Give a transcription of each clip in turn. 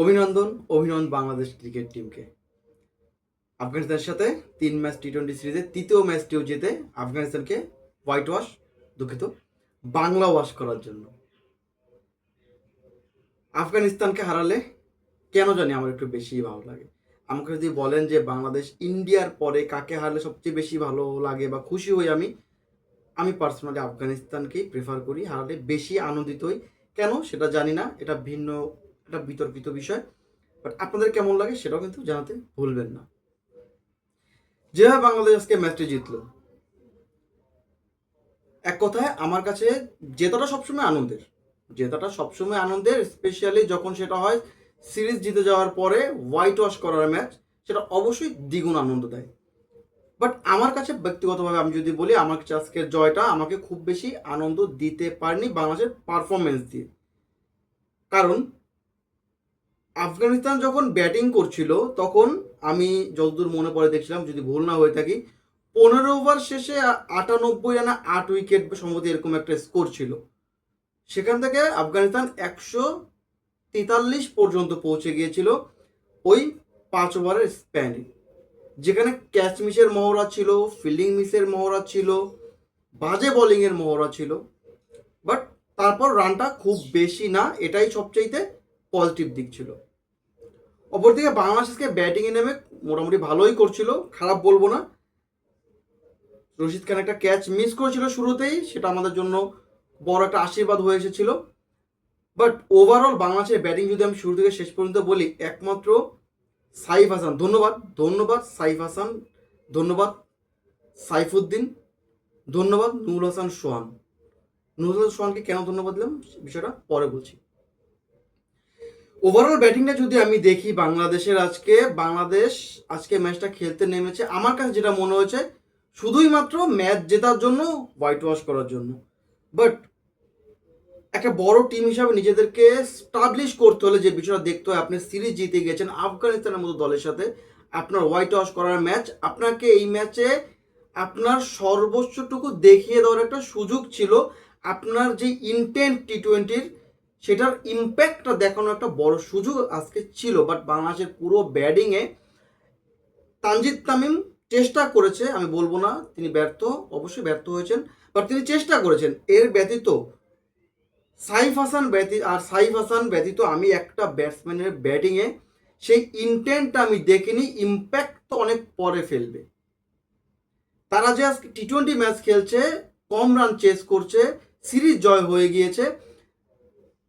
অভিনন্দন অভিনন্দন বাংলাদেশ ক্রিকেট টিমকে। আফগানিস্তানের সাথে তিন ম্যাচ টি টোয়েন্টি সিরিজে, তৃতীয় ম্যাচটিও জিতে আফগানিস্তানকে হোয়াইট ওয়াশ, দুঃখিত, বাংলা ওয়াশ করার জন্য। আফগানিস্তানকে হারালে কেন জানি আমার একটু বেশি ভালো লাগে। আমাকে যদি বলেন যে বাংলাদেশ ইন্ডিয়ার পরে কাকে হারলে সবচেয়ে বেশি ভালো লাগে বা খুশি হই আমি আমি পার্সোনালি আফগানিস্তানকেই প্রেফার করি, হারালে বেশি আনন্দিত হই। কেন? সেটা জানি না, এটা ভিন্ন একটা বিতর্কিত বিষয় বাট আপনাদের কেমন লাগে সেটাও কিন্তু জানাতে ভুলবেন না। যেভাবে বাংলাদেশ আজকে ম্যাচটি জিতলো। এক কথায় আমার কাছে জেতাটা সবসময় আনন্দের। জেতাটা সবসময় আনন্দের স্পেশালি যখন সেটা হয় সিরিজ জিতে যাওয়ার পরে হোয়াইট ওয়াশ করার ম্যাচ সেটা অবশ্যই দ্বিগুণ আনন্দ দেয় বাট আমার কাছে ব্যক্তিগতভাবে আমি যদি বলি, আমার কাছে আজকের জয়টা আমাকে খুব বেশি আনন্দ দিতে পারেনি বাংলাদেশের পারফরমেন্স দিয়ে। কারণ আফগানিস্তান যখন ব্যাটিং করছিল, তখন আমি যতদূর মনে পড়ে দেখছিলাম, যদি ভুল না হয়ে থাকি, পনেরো ওভার শেষে আটানব্বই রানা আট উইকেট সম্ভবত এরকম একটা স্কোর ছিল। সেখান থেকে আফগানিস্তান একশো তেতাল্লিশ পর্যন্ত পৌঁছে গিয়েছিল ওই পাঁচ ওভারের স্প্যানে যেখানে ক্যাচ মিসের মহড়া ছিল ফিল্ডিং মিসের মহড়া ছিল, বাজে বোলিংয়ের মহড়া ছিল। বাট তারপর রানটা খুব বেশি না, এটাই সবচাইতে পজিটিভ দিক ছিল। অপরদিকে বাংলাদেশকে ব্যাটিংয়ে নেমে মোটামুটি ভালোই করছিল, খারাপ বলব না। রশিদ খান একটা ক্যাচ মিস করেছিল শুরুতেই, সেটা আমাদের জন্য বড় একটা আশীর্বাদ হয়ে এসেছিল। বাট ওভারঅল বাংলাদেশের ব্যাটিং যদি আমি শুরু থেকে শেষ পর্যন্ত বলি, একমাত্র সাইফ হাসান। ধন্যবাদ ধন্যবাদ সাইফ হাসান, ধন্যবাদ সাইফুদ্দিন, ধন্যবাদ নুরুল হাসান সোহান। নুরুল হাসান সোহানকে কেন ধন্যবাদ দিলাম, বিষয়টা পরে বলছি। ওভারঅল ব্যাটিংটা যদি আমি দেখি বাংলাদেশের আজকে, বাংলাদেশ আজকে ম্যাচটা খেলতে নেমেছে, আমার কাছে যেটা মনে হয়েছে, শুধুই মাত্র ম্যাচ জেতার জন্য হোয়াইট ওয়াশ করার জন্য। বাট একটা বড় টিম হিসাবে নিজেদেরকে স্টাবলিশ করতে হলে যে বিষয়টা দেখতে হয়, আপনি সিরিজ জিতে গেছেন, আফগানিস্তানের মতো দলের সাথে আপনার হোয়াইট ওয়াশ করার ম্যাচ আপনাকে এই ম্যাচে আপনার সর্বোচ্চটুকু দেখিয়ে দেওয়ার একটা সুযোগ ছিল, আপনার যে ইন্টেন্ট টি টোয়েন্টির সেটার ইম্প্যাক্টটা দেখানোর একটা বড় সুযোগ আজকে ছিল বাট বাংলাদেশের পুরো ব্যাটিংয়ে তানজিদ তামিম চেষ্টা করেছে, আমি বলব না তিনি ব্যর্থ, অবশ্যই ব্যর্থ হয়েছেন বাট তিনি চেষ্টা করেছেন। এর ব্যতীত সাইফ হাসান ব্যতীত আর সাইফ হাসান ব্যতীত আমি একটা ব্যাটসম্যানের ব্যাটিংয়ে সেই ইন্টেন্টটা আমি দেখিনি ইম্প্যাক্ট তো অনেক পরে ফেলবে। তারা যে আজকে টি টোয়েন্টি ম্যাচ খেলছে, কম রান চেস করছে, সিরিজ জয় হয়ে গিয়েছে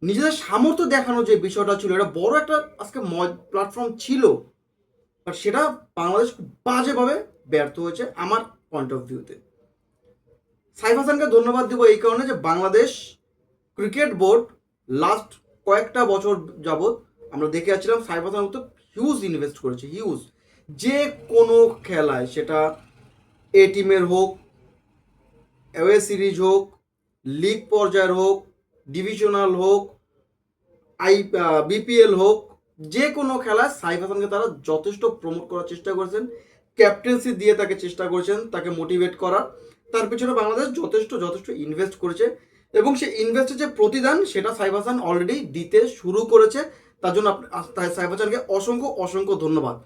নিজেদের সামর্থ্য দেখানোর যে বিষয়টা ছিল, এটা বড় একটা আজকে প্ল্যাটফর্ম ছিল বাট সেটা বাংলাদেশ খুব বাজেভাবে ব্যর্থ হয়েছে আমার পয়েন্ট অফ ভিউতে সাইফ হাসানকে ধন্যবাদ দেবো এই কারণে যে বাংলাদেশ ক্রিকেট বোর্ড লাস্ট কয়েকটা বছর যাবৎ আমরা দেখে যাচ্ছিলাম সাইফ হাসান তো হিউজ ইনভেস্ট করেছে হিউজ যে কোনো খেলায় সেটা এ টিমের হোক অ্যাওয়ে সিরিজ হোক লিগ পর্যায়ের হোক ডিভিশনাল হোক, আই বিপিএল হোক, যে কোনো খেলায় সাইফ হাসানকে তারা যথেষ্ট প্রমোট করার চেষ্টা করেছেন ক্যাপ্টেন্সি দিয়ে তাকে চেষ্টা করেছেন, তাকে মোটিভেট করার তার পিছনে বাংলাদেশ যথেষ্ট যথেষ্ট ইনভেস্ট করেছে এবং সে ইনভেস্টের যে প্রতিদান সেটা সাইফ হাসান অলরেডি দিতে শুরু করেছে। তার জন্য সাইফ হাসানকে অসংখ্য অসংখ্য ধন্যবাদ।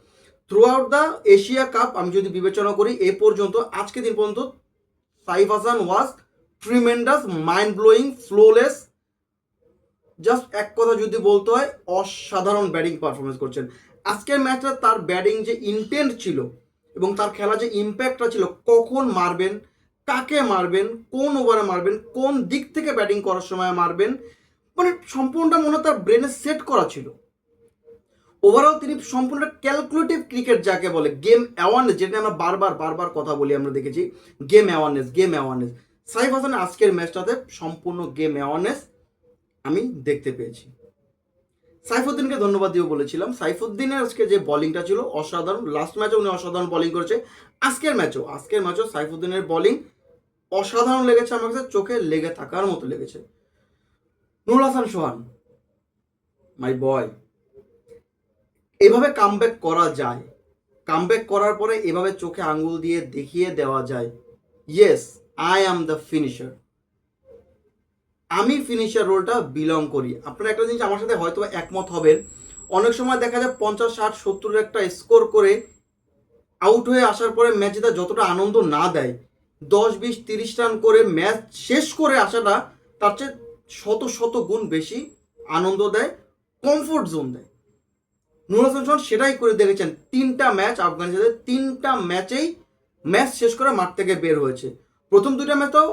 Throughout the Asia cup আমি যদি বিবেচনা করি, এ পর্যন্ত, আজকে দিন পর্যন্ত Saif Hasan was tremendous mind blowing flawless just এক কথা যদি বলতে হয়, অসাধারণ ব্যাটিং পারফরমেন্স করছেন। আজকের ম্যাচটা তার ব্যাটিং যে ইন্টেন্ট ছিল এবং তার খেলা যে ইম্প্যাক্টটা ছিল, কখন মারবেন, কাকে মারবেন, কোন ওভারে মারবেন, কোন দিক থেকে ব্যাটিং করার সময় মারবেন মানে সম্পূর্ণটা মনে তার ব্রেনে সেট করা ছিল। ওভারঅল তিনি সম্পূর্ণ ক্যালকুলেটিভ ক্রিকেট যাকে বলে গেম অ্যাওয়ারনেস যেটা আমরা বারবার বারবার কথা বলি, আমরা দেখেছি game awareness game awareness Saif Hasan আজকের ম্যাচটাতে সম্পূর্ণ গেম অ্যাওয়ারনেস আমি দেখতে পেয়েছি। সাইফুদ্দিনকে ধন্যবাদ দিয়ে বলেছিলাম। সাইফুদ্দিনের আজকে যে বোলিংটা ছিল অসাধারণ। লাস্ট ম্যাচে উনি অসাধারণ বোলিং করেছে। আজকের ম্যাচও আজকের ম্যাচও সাইফুদ্দিনের বোলিং অসাধারণ লেগেছে আমার কাছে। চোখে লেগে থাকার মতো লেগেছে। নুরুল হাসান সোহান মাই বয় এভাবে কামব্যাক করা যায়। কামব্যাক করার পরে এভাবে চোখে আঙ্গুল দিয়ে দেখিয়ে দেওয়া যায়। Yes I am the finisher আমি ফিনিশার রোলটা বিলং করি। আপনারা একটা জিনিস আমার সাথে হয়তো একমত হবেন। অনেক সময় দেখা যায় পঞ্চাশ, ষাট, সত্তরের একটা স্কোর করে আউট হয়ে আসার পরে ম্যাচ জেতা যতটা আনন্দ না দেয়, দশ, বিশ, তিরিশ রান করে ম্যাচ শেষ করে আসাটা তার চেয়ে শত শত গুণ বেশি আনন্দ দেয় কমফোর্ট জোন দেয়। হাসান সেটাই করে দেখেছেন, তিনটা ম্যাচ আফগানিস্তানের তিনটা ম্যাচেই ম্যাচ শেষ করে মাঠ থেকে বের হয়েছে। প্রথম দুইটা ম্যাচেও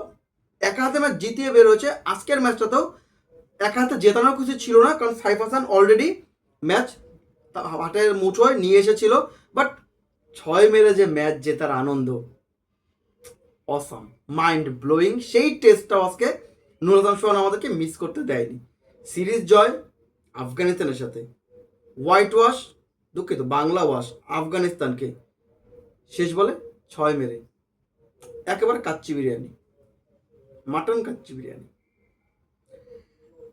এক হাতে ম্যাচ জিতিয়ে বের হয়েছে। আজকের ম্যাচটাতেও এক হাতে জেতানোর কিছু ছিল না, কারণ সাইফ হাসান অলরেডি ম্যাচ হাটের মুঠোয় নিয়ে এসেছিল। বাট ছয় মেরে যে ম্যাচ জেতার আনন্দ অসাম মাইন্ড ব্লোয়িং সেই টেস্টটাও আজকে হাসান সোহান আমাদেরকে মিস করতে দেয়নি। সিরিজ জয় আফগানিস্তানের সাথে। হোয়াইট ওয়াশ দুঃখিত, বাংলা ওয়াশ আফগানিস্তানকে। শেষ বলে ছয় মেরে। একেবারে কাচ্চি বিরিয়ানি। মাটন কাচ্চি বিরিয়ানি।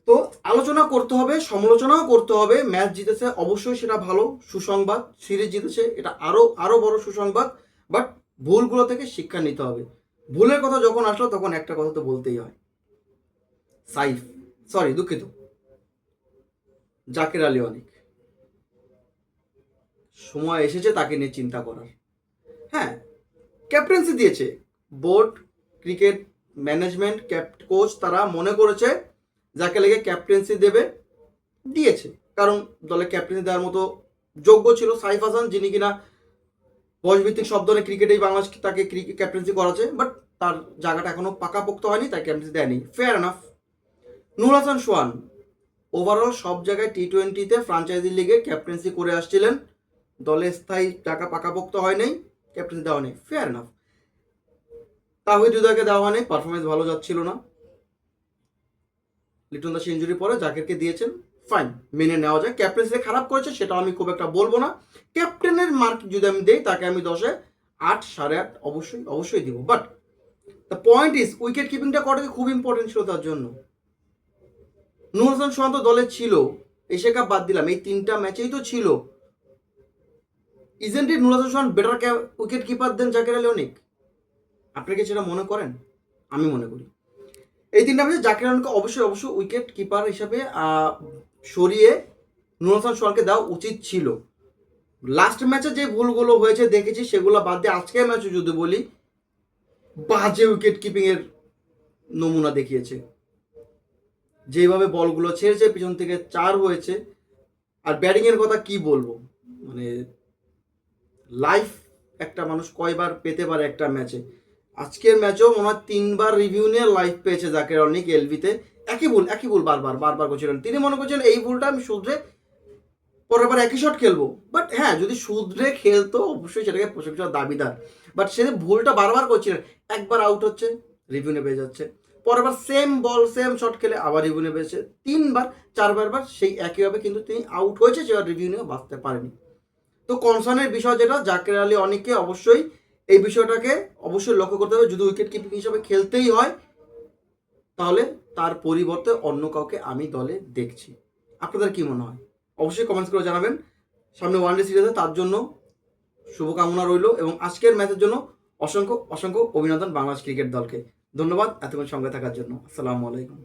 তো আলোচনা করতে হবে, সমালোচনাও করতে হবে, ম্যাচ জিতেছে অবশ্যই সেটা ভালো, সুসংবাদ, সিরিজ জিতেছে, এটা আরও আরও বড় সুসংবাদ বাট ভুলগুলো থেকে শিক্ষা নিতে হবে। ভুলের কথা যখন আসলো তখন একটা কথা তো বলতেই হয়। সাইফ সরি দুঃখিত। জাকির আলী অনেক। সময় এসেছে তাকে নিয়ে চিন্তা করার। হ্যাঁ ক্যাপ্টেন্সি দিয়েছে। বোর্ড ক্রিকেট ম্যানেজমেন্ট কোচ তারা মনে করেছে, যাকে লেগে ক্যাপ্টেন্সি দেবে, দিয়েছে। কারণ দলে ক্যাপ্টেন্সি দেওয়ার মতো যোগ্য ছিল সাইফ হাসান, যিনি কিনা বয়সভিত্তিক সব ধরনের ক্রিকেটেই বাংলাদেশ তাকে ক্যাপ্টেন্সি করাছে বাট তার জায়গাটা এখনও পাকাপোক্ত হয়নি, তাই ক্যাপ্টেন্সি দেয়নি। Fair enough Nur Hasan Sohan overall সব জায়গায় টি টোয়েন্টিতে ফ্রাঞ্চাইজি লিগে ক্যাপ্টেন্সি করে আসছিলেন। দলে স্থায়ী টাকা পাকাপোক্ত হয় নাই ক্যাপ্টেন্সি দেওয়া নেই ফেয়ার এনাফ তাহিদ হৃদয়কে দেওয়া নেই পারফরমেন্স ভালো যাচ্ছিল না। লিটন দাস ইঞ্জুরি পরে জাকিরকে দিয়েছেন। ফাইন মেনে নেওয়া যায়। ক্যাপ্টেন্সি খারাপ করেছে সেটা আমি খুব একটা বলব না। ক্যাপ্টেনের মার্ক যদি আমি দেই, তাকে আমি দশে আট, সাড়ে আট অবশ্যই অবশ্যই দিব। But the point is wicket কিপিংটা করাটা খুব ইম্পর্টেন্ট ছিল তার জন্য। নুর হাসান তো দলে ছিল। এশিয়া কাপ বাদ দিলাম। এই তিনটা ম্যাচেই তো ছিল। Isn't it Nur Hasan Sohan better wicket keeper than Jaker Ali অনেক? আপনি কি সেটা মনে করেন? আমি মনে করি। এই তিনটা ম্যাচে জাকির আলমকে অবশ্যই অবশ্যই উইকেট কিপার হিসাবে সরিয়ে নুর হাসান সোহানকে দেওয়া উচিত ছিল। লাস্ট ম্যাচে যে ভুলগুলো হয়েছে দেখেছি, সেগুলো বাদ দিয়ে আজকের ম্যাচে যদি বলি, বাজে উইকেট কিপিং এর নমুনা দেখিয়েছে। যেভাবে বলগুলো ছেড়েছে, পিছন থেকে চার হয়েছে। আর ব্যাটিং এর কথা কি বলব? মানে লাইফ একটা মানুষ কয়বার পেতে পারে একটা ম্যাচে আজকের ম্যাচও মনে হয় তিনবার রিভিউ নিয়ে লাইভ পেয়েছে জাকের অনেক এলবিতে। একই ভুল একই ভুল বারবার বারবার করছিলেন। তিনি মনে করছেন এই ভুলটা আমি শুধরে পরের বার একই শট খেলব। বাট হ্যাঁ যদি শুধরে খেলতো অবশ্যই সেটাকে প্রশংসার দাবিদার। বাট সে ভুলটা বারবার করছিলেন। একবার আউট হচ্ছে রিভিউ নিয়ে পেয়ে যাচ্ছে। পরের বার সেম বল সেম শট খেলে আবার রিভিউ নিয়ে পেয়েছে তিনবার, চারবার বার সেই একইভাবে কিন্তু তিনি আউট হয়েছে, সেবার রিভিউ নিয়ে বাঁচতে পারেনি। তো কনসার্নের বিষয় যেটা, জাকের আলী অনেককে অবশ্যই এই বিষয়টাকে অবশ্যই লক্ষ্য করতে হবে। যদি উইকেট কিপিং হিসাবে খেলতেই হয়, তাহলে তার পরিবর্তে অন্য কাউকে আমি দলে দেখছি। আপনাদের কি মনে হয়? অবশ্যই কমেন্টস করে জানাবেন। সামনে ওয়ানডে সিরিজে তার জন্য শুভকামনা রইল এবং আজকের ম্যাচের জন্য অসংখ্য অসংখ্য অভিনন্দন বাংলাদেশ ক্রিকেট দলকে। ধন্যবাদ এতক্ষণ সঙ্গে থাকার জন্য। আসসালামু আলাইকুম।